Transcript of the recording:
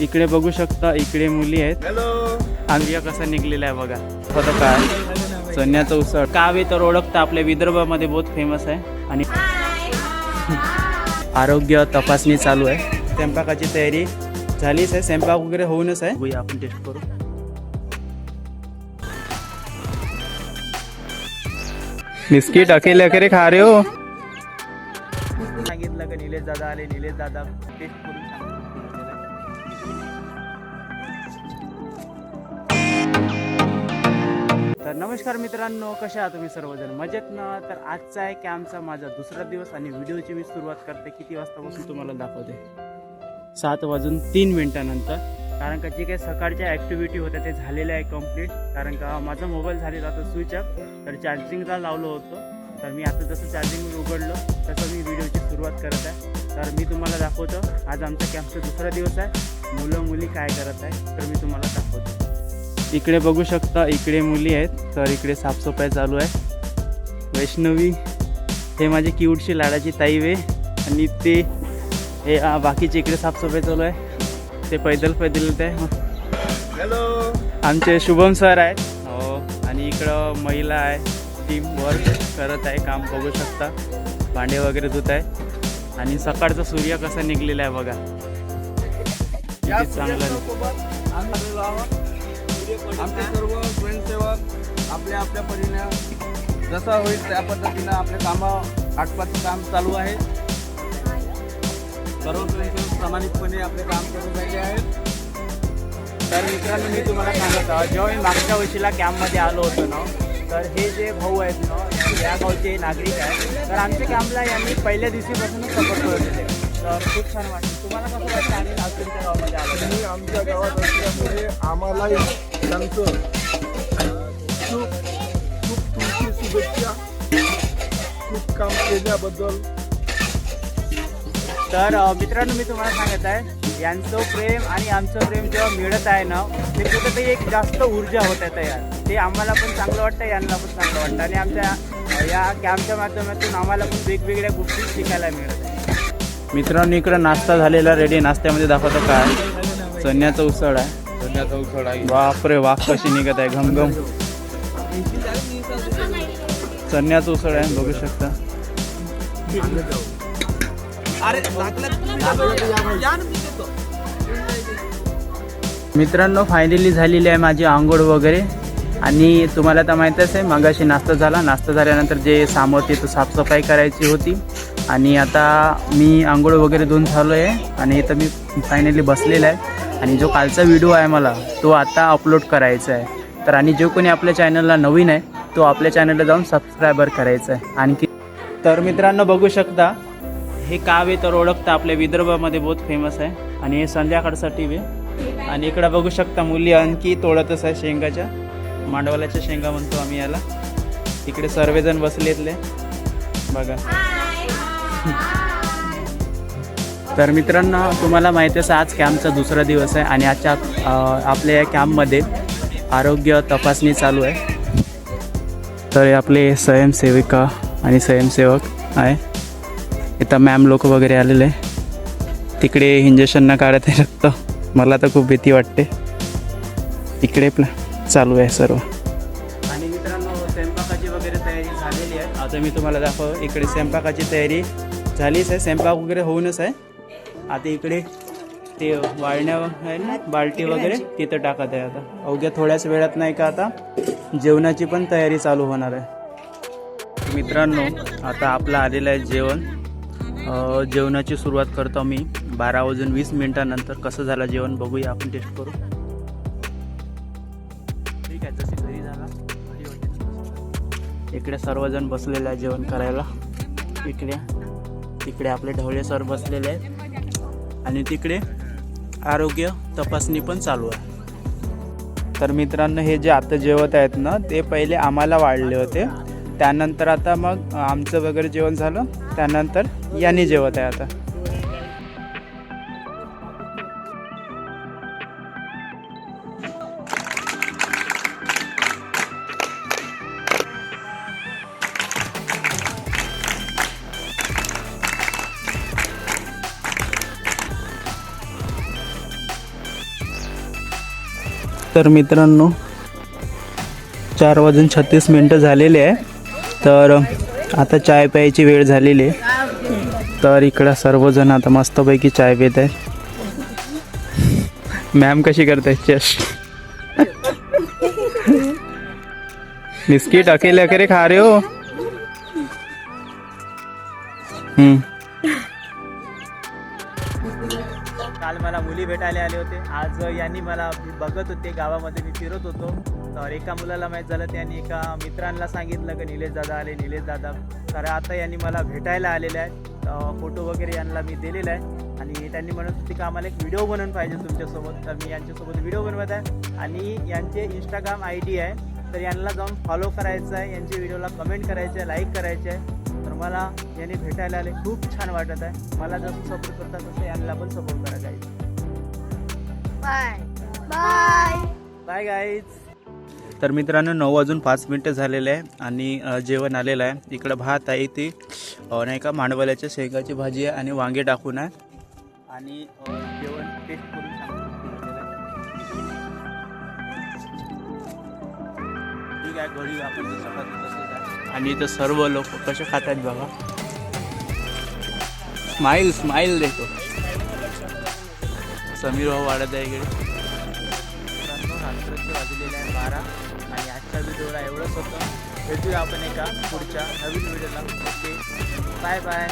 इकडे बघू शकता इकडे मुली आहेत. अंगिया कसा निघलेला आहे बघा. होतं काय सोन्याचा उसळ. कावे तर ओळखता आपल्या विदर्भामध्ये बहुत फेमस आहे. आणि आरोग्य तपासणी चालू आहे. स्वयंपाकाची तयारी झालीच आहे. स्वयंपाक वगैरे होऊनच आहे. बघूया आपण टेस्ट करू. बिस्किट अकेले अकेले खा रे हो. सांगितलं का निलेश दादा आले? निलेश दादा टेस्ट करून तर नमस्कार मित्रांनो कशा आहात तुम्ही सर्वजण? मजेत ना? तर आजचा आहे कॅम्पचा माझा दुसरा दिवस आणि व्हिडिओची मी सुरुवात करते. किती वाजतापासून तुम्हाला दाखवते? सात वाजून तीन मिनिटानंतर. कारण का जे काही सकाळच्या ॲक्टिव्हिटी होत्या ते झालेल्या आहे कंप्लीट कारण का माझा मोबाईल झालेला होता स्विच ऑफ तर चार्जिंगला लावलं होतं. तर मी आता जसं चार्जिंग उघडलं तसं मी व्हिडिओची सुरुवात करत आहे. तर मी तुम्हाला दाखवतो आज आमचा कॅम्पचा दुसरा दिवस आहे. मुलं मुली काय करत आहे तर मी तुम्हाला दाखवतो. इकडे बघू शकता इकडे मुली आहेत. तर इकडे साफसफाई चालू आहे. वैष्णवी हे माझी क्यूटशी लाडाची ताई वे. आणि ते हे बाकीचे इकडे साफसफाई चालू आहे. ते पैदल पैदल आहे. हॅलो आमचे शुभम सर आहेत. हो आणि इकडं महिला आहे. टीम वर्क करत आहे काम बघू शकता. भांडे वगैरे धुत आहे. आणि सकाळचा सूर्य कसा निघलेला आहे बघा. चांगला आमचे सर्व स्वयंसेवक आपल्या आपल्या परीने जसं होईल त्या पद्धतीनं आपले कामं आटपाचं काम चालू आहे. सर्व स्वयंसेवक प्रामाणिकपणे आपले काम करून राहिले आहेत. तर मित्रांनो मी तुम्हाला सांगत आहोत जेव्हा मी मागच्या वर्षीला कॅम्पमध्ये आलो होतो ना तर हे जे भाऊ आहेत ना या गावचे नागरिक आहेत. तर आमच्या कॅम्पला यांनी पहिल्या दिवशीपासूनच सपोर्ट करत होते. तर खूप छान वाटतं तुम्हाला कसं वाटतं आम्ही आज तुमच्या गावामध्ये आलो. तुम्ही आमच्या गावात असल्यामुळे आम्हालाही त्यांचं खूप खूप तुमची शुभेच्छा. खूप काम केल्याबद्दल. तर मित्रांनो मी तुम्हाला सांगत आहे यांचं प्रेम आणि आमचं प्रेम जेव्हा मिळत आहे ना ते कुठेतरी एक जास्त ऊर्जा होत आहे तयार. ते आम्हाला पण चांगलं वाटतं यांना पण चांगलं वाटतं. आणि आमच्या या कॅम्पच्या माध्यमातून आम्हाला पण वेगवेगळ्या गोष्टी शिकायला मिळत आहे मित्रांनो इकडं नाश्ता झालेला रेडी नाश्त्यामध्ये दाखवतो काय. सोन्याचं उसळ आहे. धन्यवाद उसळ आहे. बापरे वाफ कशी निघत आहे. घमघम. चण्याचं उसळ आहे बघू शकता. मित्रांनो फायनली झालेली आहे माझी आंघोळ वगैरे. आणि तुम्हाला तर माहीतच आहे मगाशी नाश्ता झाला. नाश्ता झाल्यानंतर जे सामोर तिथं साफसफाई करायची होती आणि आता मी आंघोळ वगैरे धुवून झालो आहे आणि इथं मी फायनली बसलेला आहे. आणि जो कालचा व्हिडिओ आहे मला तो आता अपलोड करायचा आहे. तर आणि जो कोणी आपल्या चॅनलला नवीन आहे तो आपल्या चॅनलला जाऊन सबस्क्रायबर करायचा आहे. आणखी तर मित्रांनो बघू शकता हे कावे तर ओळखता आपल्या विदर्भामध्ये बहुत फेमस आहे. आणि हे संध्याकाळसाठी व्ही आणि इकडं बघू शकता मुली आणखी तोडतच आहे शेंगाच्या. मांडवाल्याच्या शेंगा म्हणतो आम्ही याला. इकडे सर्वजण बसलेतले. बघा. तर मित्रांनो तुम्हाला माहिती असं आज कॅम्पचा दुसरा दिवस आहे आणि आजच्या आपल्या या कॅम्पमध्ये आरोग्य तपासणी चालू आहे. तर आपले स्वयंसेविका आणि स्वयंसेवक आहे. इथं मॅम लोक वगैरे आलेले तिकडे इंजेक्शन काढत आहे रक्त. मला तर खूप भीती वाटते. इकडे प्ल चालू आहे सर्व. आणि मित्रांनो स्वयंपाकाची वगैरे तयारी झालेली आहे. आता मी तुम्हाला दाखव इकडे स्वयंपाकाची तयारी झालीच आहे स्वयंपाक वगैरे होऊनच आहे. आता इकडे ते वाळण्या आहे ना बाल्टी वगैरे तिथं टाकत आहे आता. अवघ्या थोड्याच वेळात नाही का आता जेवणाची पण तयारी चालू होणार आहे. मित्रांनो आता आपलं आलेलं आहे जेवण. जेवणाची सुरुवात करतो मी बारा वाजून वीस मिनिटानंतर कसं झालं जेवण बघूया आपण टेस्ट करू. ठीक आहे जशी घरी झाला इकडे सर्वजण बसलेले आहे जेवण करायला. इकडे. तिकडे आपले ढवळे सर बसलेले आहेत. आणि तिकडे आरोग्य तपासणी पण चालू आहे. तर मित्रांनो हे जे आता जेवत आहेत ना ते पहिले आम्हाला वाढले होते. त्यानंतर आता मग आमचं वगैरे जेवण झालं. त्यानंतर यांनी जेवत आहे आता. तर मित्रांनो चार वाजून छत्तीस मिनटं झालेले आहे. तर आता चाय प्यायची वेळ झालेली आहे. तर इकडं सर्वजण आता मस्तपैकी चाय पित आहे मॅम कशी करताय चेस्ट बिस्किट अकेले अकेले खा रहे हो? हम्म. काल मला मुली भेटायला आले होते. आज यांनी मला बघत होते. गावामध्ये मी फिरत होतो. तर एका मुलाला माहीत झालं त्यांनी एका मित्रांना सांगितलं की निलेश दादा आले. निलेश दादा तर आता यांनी मला भेटायला आलेले आहेत. फोटो वगैरे यांना मी दिलेला आहे आणि त्यांनी म्हणत होते की आम्हाला एक व्हिडिओ बनवून पाहिजे तुमच्यासोबत. तर मी यांच्यासोबत व्हिडिओ बनवत आहे. आणि यांचे इंस्टाग्राम आय डी आहे. तर यांना जाऊन फॉलो करायचं आहे. यांच्या व्हिडिओला कमेंट करायचं आहे लाईक करायचं आहे. मला यांनी भेटायला आले. खूप छान वाटत आहे. मला जसं सपोर्ट करतात तसं यांना पण सपोर्ट करा guys bye bye bye guys तर मित्रांनो नऊ वाजून पाच मिनटं झालेले आहे आणि जेवण आलेलं आहे. इकडं भात आहे ती नाही का मांडवल्याच्या शेंगाची भाजी आहे आणि वांगे टाकून आहे. आणि जेवण टेस्ट करून ठीक आहे घरी आपण आणि इथं सर्व लोक कसे खातात बघा. स्माईल स्माईल देतो. समीर भाऊ वाढत आहे इकडे. वाजलेला आहे बारा आणि आजच्या व्हिडिओला एवढंच होतं. भेटूया आपण एका पुढच्या नवीन व्हिडिओला ओके बाय बाय